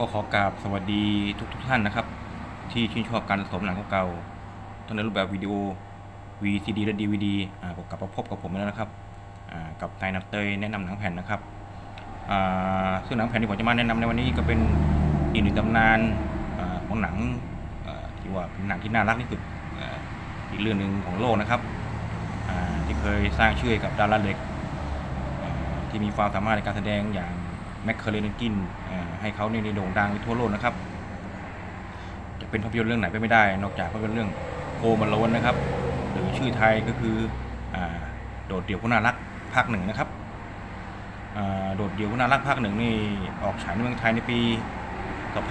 ก็ขอกราบสวัสดีทุกทท่านนะครับ ที่ชื่นชอบการสะสมหนังเก่าๆทั้งในรูปแบบวิดีโอ VCD และ DVD อ่าผมกลับมาพบกับผมแล้วนะครับอ่ากับนายนับเตยแนะนำหนังแผ่นนะครับอ่าซึ่งหนังแผ่นที่ผมจะมาแนะนำในวันนี้ก็เป็นอีกหนึ่งตำนานอ่าของหนังอ่าที่ว่าเป็นหนังที่น่ารักที่สุดอ่าอีกเรื่องหนึ่งของโลกนะครับอ่าที่เคยสร้างชื่อให้กับดาราเล็กที่มีความสามารถในการแสดงอย่าง แมคเคอเรนกินให้เขาในโด่งดังไปทั่วโลกนะครับ จะเป็นภาพยนตร์เรื่องไหนไปไม่ได้ นอกจากภาพยนตร์เรื่องโคมาโลนนะครับ หรือชื่อไทยก็คืออโดดเดี่ยวผู้น่ารักภาคหนึ่งนะครับโดดเดี่ยวผู้น่ารักภาคหนึ่งนี่ออกฉายในเมืองไทยในปี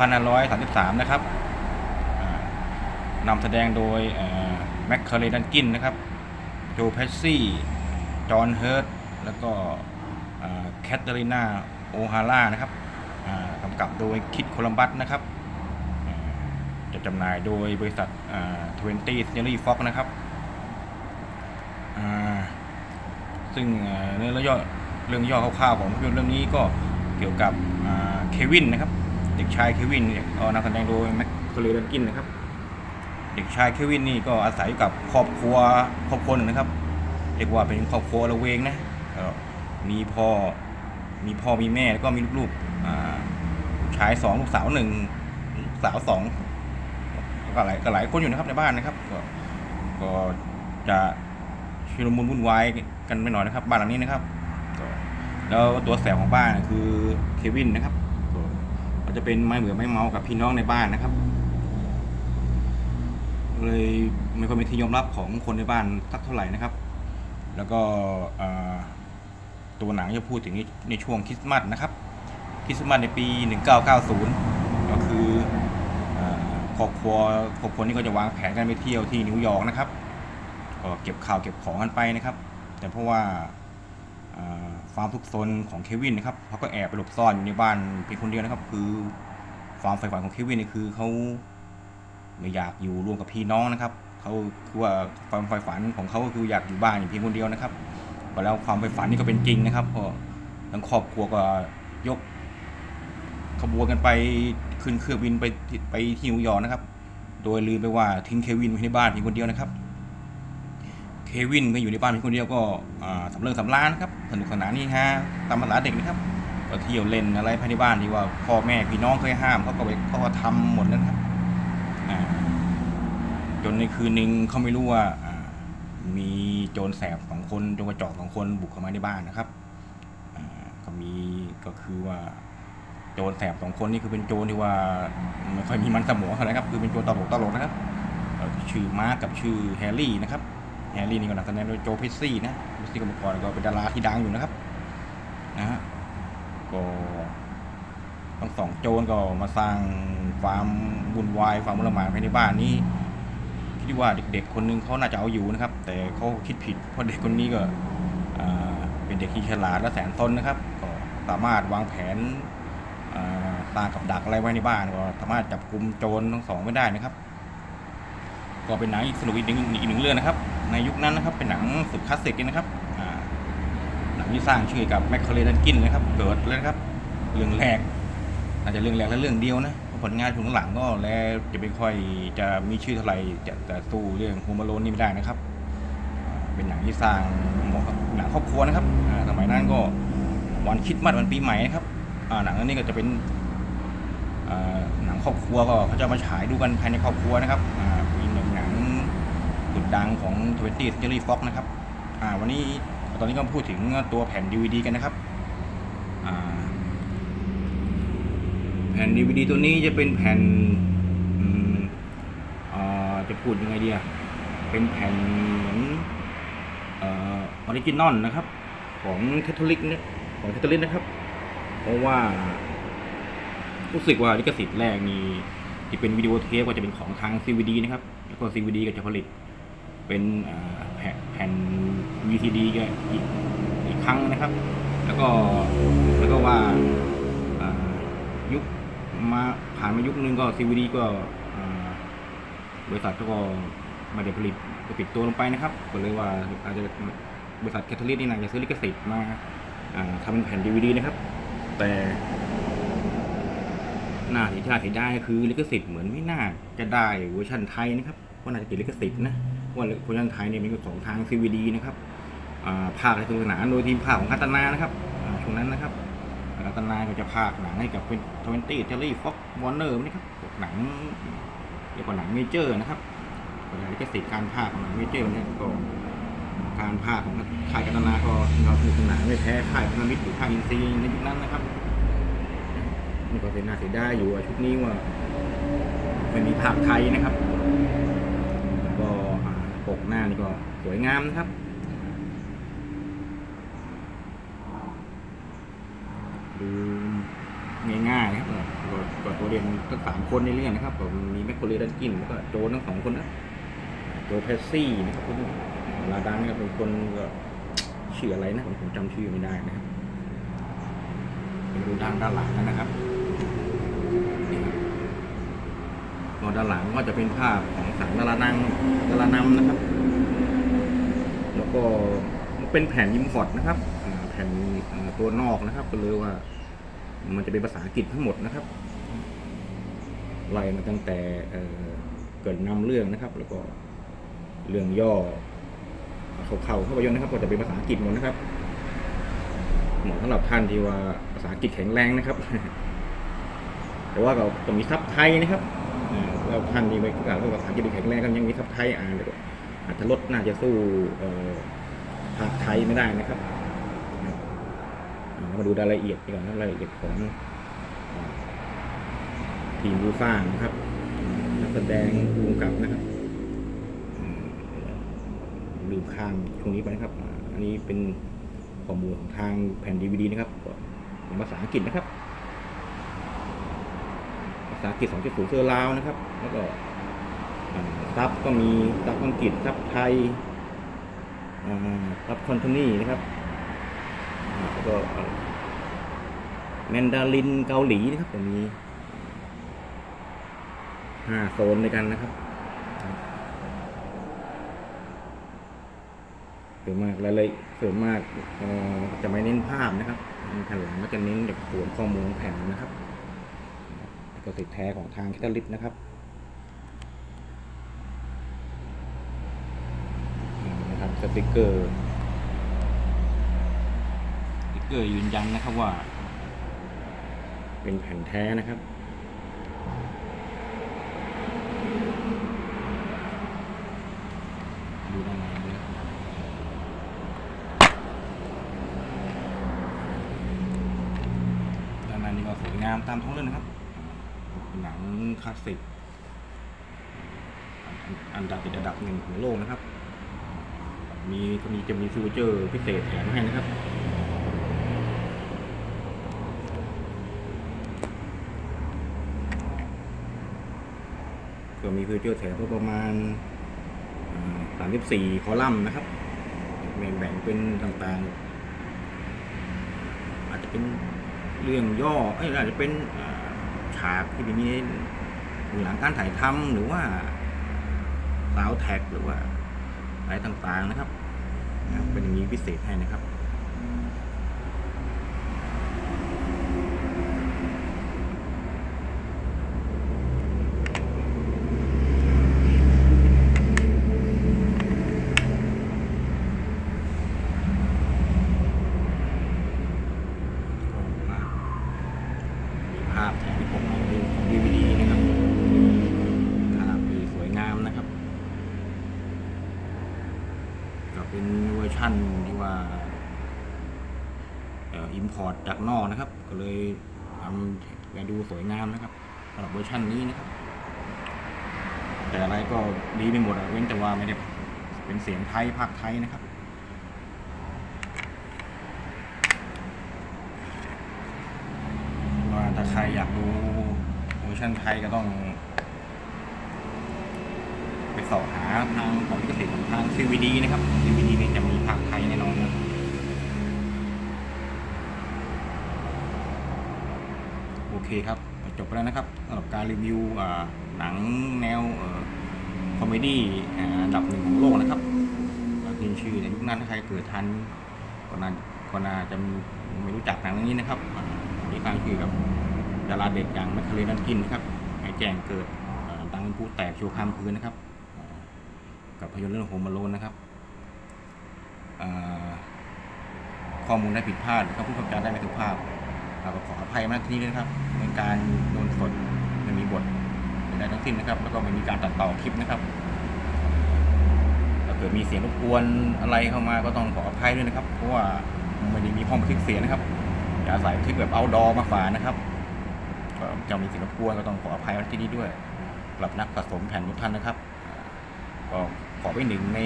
2533 นะครับนำแสดงโดยแมคเคอเรนกินนะครับ โจเพสซี่ จอห์นเฮิร์ตแล้วก็แคทเธอรีนา โอฮาร่านะครับกำกับโดยคิดโคลัมบัสนะครับจะจำหน่ายโดยบริษัททเวนตี้เซนรี่ฟ็อกนะครับ ซึ่งเนื้อเรื่องย่อเรื่องย่อคร่าวๆของภาพยนตร์เรื่องนี้ก็เกี่ยวกับเควินนะครับ เด็กชายเควินเนี่ยก็นำแสดงโดยแม็กเคลเลนกินนะครับ เด็กชายเควินนี่ก็อาศัยกับครอบครัวครอบครัวหนึ่งนะครับเรียกว่าเป็นครอบครัวระเวงนะมีพ่อ มีพ่อมีแม่แล้วก็มีลูกๆชายสองลูกสาวหนึ่งลูกสาวสองก็หลายก็หลายคนอยู่นะครับในบ้านนะครับ ก็ก็จะชุลมุนวุ่นวายกันไปหน่อยนะครับ บ้านหลังนี้นะครับแล้วตัวแสบของบ้านคือเควินนะครับก็จะเป็นไม้เหมือไม้เมากับพี่น้องในบ้านนะครับ เลยไม่ค่อยเป็นที่ยอมรับของคนในบ้านสักเท่าไหร่นะครับ แล้วก็อ่า ตัวหนังจะพูดถึงในในช่วงคริสต์มาสนะครับ คริสต์มาสในปี 1990 ก็คือครอบครัวครอบครัวนี้ก็จะวางแผนกันไปเที่ยวที่นิวยอร์กนะครับ ก็เก็บข่าวเก็บของกันไปนะครับ แต่เพราะว่าความทุกข์ซนของเควินนะครับเขาก็แอบไปหลบซ่อนอยู่ในบ้านเพียงคนเดียวนะครับ คือความใฝ่ฝันของเควินนี่คือเขาไม่อยากอยู่ร่วมกับพี่น้องนะครับเขาคือว่าความใฝ่ฝันของเขาก็คืออยากอยู่บ้านอยู่เพียงคนเดียวนะครับ ก็แล้วความใฝ่ฝันนี่ก็เป็นจริงนะครับพราะทั้งครอบครัวก็ยกขบวนกันไปขึ้นเครื่องบินไปไปที่นิวยอร์กนะครับ โดยลืมไปว่าทิ้งเควินไว้ในบ้านเพียงคนเดียวนะครับ เควินก็อยู่ในบ้านเพียงคนเดียวก็สำเริงสำราญนะครับสนุกสนานนี่ฮะตามภาษาเด็กนะครับก็เที่ยวเล่นอะไรภายในบ้านที่ว่าพ่อแม่พี่น้องเคยห้ามเขาก็ไปเขาก็ทำหมดแล้วนะครับจนในคืนหนึ่งเขาไม่รู้ว่า มีโจรแสบสองคนโจรกระจอกสองคนบุกเข้ามาในบ้านนะครับก็มีก็คือว่าโจรแสบสองคนนี่คือเป็นโจรที่ว่าไม่ค่อยมีมันสมองเท่าไหร่ครับคือเป็นโจรตลกตลกนะครับชื่อมาร์คกับชื่อแฮร์รี่นะครับแฮร์รี่นี่ก็นักแสดงโดยโจเพสซี่นะเพสซี่ก็เมื่อก่อนก็เป็นดาราที่ดังอยู่นะครับนะฮะก็ทั้งสองโจรก็มาสร้างความวุ่นวายความมุลหมานภายในบ้านนี้ คิดว่าเด็กๆ คนหนึงเขาน่าจะเอาอยู่นะครับ แต่เขาคิดผิดเพราะเด็กคนนี้ก็เป็นเด็กที่ฉลาดและแสนซนนะครับ ก็สามารถวางแผนอ่าสร้างกับดักอะไรไว้ในบ้านก็สามารถจับกลุ่มโจรทั้งสองไม่ได้นะครับ ก็เป็นหนังอีกสนุกอีกหนึ่งอีกหนึ่งเรื่องนะครับ ในยุคนั้นนะครับเป็นหนังสุดคลาสสิกนะครับหนังที่สร้างชื่อกับแมคคลเลนกินนะครับ เกิดเลยนะครับ เรื่องแรกอาจจะเรื่องแรกและเรื่องเดียวนะ ผลงานช่วงหลังก็แล้วจะไม่ค่อยจะมีชื่อเท่าไหร่จะแต่สู้เรื่องโฮมาโลนนี่ไม่ได้นะครับ เป็นหนังที่สร้างหนังครอบครัวนะครับสมัยนั้นก็วันคิดมัดวันปีใหม่นะครับหนังเรื่องนี้ก็จะเป็นหนังครอบครัวก็เขาจะมาฉายดูกันภายในครอบครัวนะครับอ่าเป็นหนึ่งหนังสุดดังของ 20th Century Fox นะครับวันนี้ตอนนี้ก็พูดถึงตัวแผ่น DVD กันนะครับ ผ่น DVD ตัวนี้จะเป็นแผ่นจะพูดยังไงดีอะเป็นแผ่นเหมือนออริจินอลนะครับ ของแคทอลิกเนี่ยของแคทอลิกนะครับ เพราะว่ารู้สึกว่าลิขสิทธิ์แรกนี่ที่เป็นวิดีโอเทปก็จะเป็นของทาง CVD นะครับ แล้วก็ CVD ก็จะผลิตเป็นแผ่นแผ่น VCD ก็อีกอีกครั้งนะครับ แล้วก็แล้วก็ว่ายุค มาผ่านมายุคนึงก็ CVD ก็อ่าบริษัทก็ไม่ได้ผลิตก็ปิดตัวลงไปนะครับ ก็เลยว่าอาจจะบริษัทแคทเธอรีนนี่นาจะซื้อลิขสิทธิ์มาทำเป็นแผ่น DVD นะครับ แต่หน่าเสียดาเสียดายคือลิขสิทธิ์เหมือนไม่น่าจะได้เวอร์ชันไทยนะครับเพราะน่าจะติดลิขสิทธิ์นะเพราะว่าเวอร์ชันไทยเนี่ยเป็นของทาง CVD นะครับอ่าภาคในสนุกสนานโดยทีมภาคของคัตนานะครับช่วงนั้นนะครับ ตนาก็จะภาคหนังให้กับเป็นทเวนตี้เทลลี่ฟ็อกวอร์เนอร์นะครับหนังเรียกว่าหนังเมเจอร์นะครับก็ได้ลิขสิทธิ์การภาคของหนังเมเจอร์เนี่ยก็การภาคของค่ายกัตนาก็เราสนุกสนานไม่แพ้ค่ายพนมิตรหรือค่ายอินซีในยุคนั้นนะครับนี่ก็เสียหน้าเสียได้อยู่ชุดนี้ว่าไม่มีภาพไทยนะครับ ก็ปกหน้านี่ก็สวยงามนะครับดู ง่ายๆนะครับก็ก็ตัวเรียนทั้งสามคนในเรื่องนะครับผมมีแมคโครเลดันกินแล้วก็โจทั้งสองคนนะโจเพสซี่นะครับคนนี้ลาดันะครับเป็นคนก็ชื่ออะไรนะผมจำชื่อไม่ได้นะครับไปดูด้านด้านหลังนะครับนี่ครับก็ด้านหลังก็จะเป็นภาพของสังดารานังดารานำนะครับ แล้วก็เป็นแผ่นยิมพอร์ตนะครับ แผ่นตัวนอกนะครับก็เลยว่า มันจะเป็นภาษาอังกฤษทั้งหมดนะครับ ไล่มาตั้งแต่เกิดนำเรื่องนะครับ แล้วก็เรื่องย่อเขาๆเข้าไปยนตร์นะครับ ก็จะเป็นภาษาอังกฤษหมดนะครับเหมาะสำหรับท่านที่ว่าภาษาอังกฤษแข็งแรงนะครับ แต่ว่าเราต้องมีซับไทยนะครับอ่าแล้วท่านที่ไม่กล่าวว่าภาษาอังกฤษแข็งแรงก็ยังมีซับไทยอ่านเลยอาจจะลดน่าจะสู้ภาคไทยไม่ได้นะครับ มาดูรายละเอียดก่อนนะรายละเอียดของทีมผู้สร้างนะครับนักแสดงภูมิกับนะครับลืมข้ามช่วงนี้ไปนะครับ อันนี้เป็นข้อมูลของทางแผ่นดีวดีนะครับเป็นภาษาอังกฤษนะครับ ภาษาอังกฤษ2.0เซอร์ลาวนะครับ แล้วก็ซับก็มีซับอังกฤษซับไทยซับคอนโทนี่นะครับ แล้วก็แมนดารินเกาหลีนะครับจะมีห้าโซนในกันนะครับส่วนมากแล้วเลยส่วนมากจะไม่เน้นภาพนะครับแผ่นหลังก็จะเน้นจากส่วนข้อมูลของแผ่นนะครับก็ติดแท้ของทางแคตาลิสนะครับนะครับสติกเกอร์ เกอร์ยืนยันนะครับว่า เป็นแผ่นแท้นะครับ ดูด้านในนะครับด้านในนี่ก็สวยงามตามท้องเรื่องนะครับเป็นหนังคลาสสิกอันอันดับติดอันดับหนึ่งของโลกนะครับ มีก็มีจะมีฟิวเจอร์พิเศษแถมให้นะครับ ก็มีฟิวเจอร์แถมประมาณสามสิบสี่คอลัมน์นะครับแบ่งเป็นต่างๆ อาจจะเป็นเรื่องย่อเอ้ยอาจจะเป็นอ่าฉากที่มีหลังการถ่ายทำหรือว่าสาวแท็กหรือว่าอะไรต่างๆนะครับ เป็นอย่างนี้พิเศษให้นะครับ มีภาพแถมผมมาดูของดีวดีนะครับภาพดีสวยงามนะครับ ก็ เป็นเวอร์ชั่นที่ว่าอิมพอร์ตจากนอกนะครับ ก็เลยทำให้ดูสวยงามนะครับสำหรับเวอร์ชันนี้นะครับ แต่อะไรก็ดีไปหมดเว้นแต่ว่าไม่ได้เป็นเสียงไทยภาคไทยนะครับว่าถ้าใครอยากดูเวอร์ชันไทยก็ต้อง สอบหาทางของลิขสิทธิ์ของทาง CVD นะครับ CVD นี่จะมีภาคไทยแน่นอนนะโอเคครับจบไปแล้วนะครับสำหรับการรีวิวหนังแนวคอมเมดี้อันดับหนึ่งของโลกนะครับขึ้นชื่อในยุคนั้นใครเกิดทันก็น่าก็น่าจะไม่รู้จักหนังเรื่องนี้นะครับมีการคือกับดาราเด็กอย่างแมคคาเรนันกินนะครับให้แจงเกิดดังเป็นผู้แตกโชว์คามคืนนะครับ กับภาพยนตร์เรื่องโฮมมาโลนนะครับข้อมูลได้ผิดพลาดนะครับผู้กำกับได้ไม่ถูกภาพก็ขออภัยมาที่นี้ด้วยนะครับเป็นการโดนสดไม่มีบทใดทั้งสิ้นนะครับ แล้วก็ไม่มีการตัดต่อคลิปนะครับถ้าเกิดมีเสียงรบกวนอะไรเข้ามาก็ต้องขออภัยด้วยนะครับ เพราะว่าไม่ได้มีห้องบันทึกเสียงนะครับจะอาศัยบันทึกแบบเอาดอมาฝานะครับก็จะมีเสียงรบกวนก็ต้องขออภัยไว้ที่นี่ด้วยสำหรับนักสะสมแผ่นทุกท่านนะครับ ก็ ขอไปนหนึ่งใน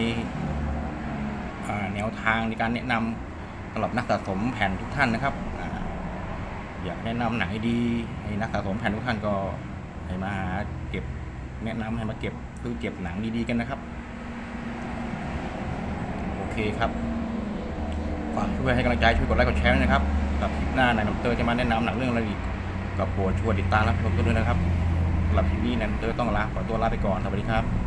แนวทางในการแนะนำสำหรับนักสะสมแผ่นทุกท่านนะครับออยากแนะนำหนังดีให้นักสะสมแผ่นทุกท่านก็ให้มาหาเก็บแนะนำให้มาเก็บซื้อเก็บหนังดีๆกันนะครับ โอเคครับฝากช่วยให้กำลังใจช่วยกดไลค์กดแชร์นะครับกับคลิปหน้านายน้ำเตอร์จะมาแนะนำหนังเรื่องอะไรอีกก็โปรดช่วยติดตามรับชมกันด้วยนะครับสำหรับคลิปนี้นายน้ำเตอร์ต้องลาขอตัวลาไปก่อนสวัสดีครับ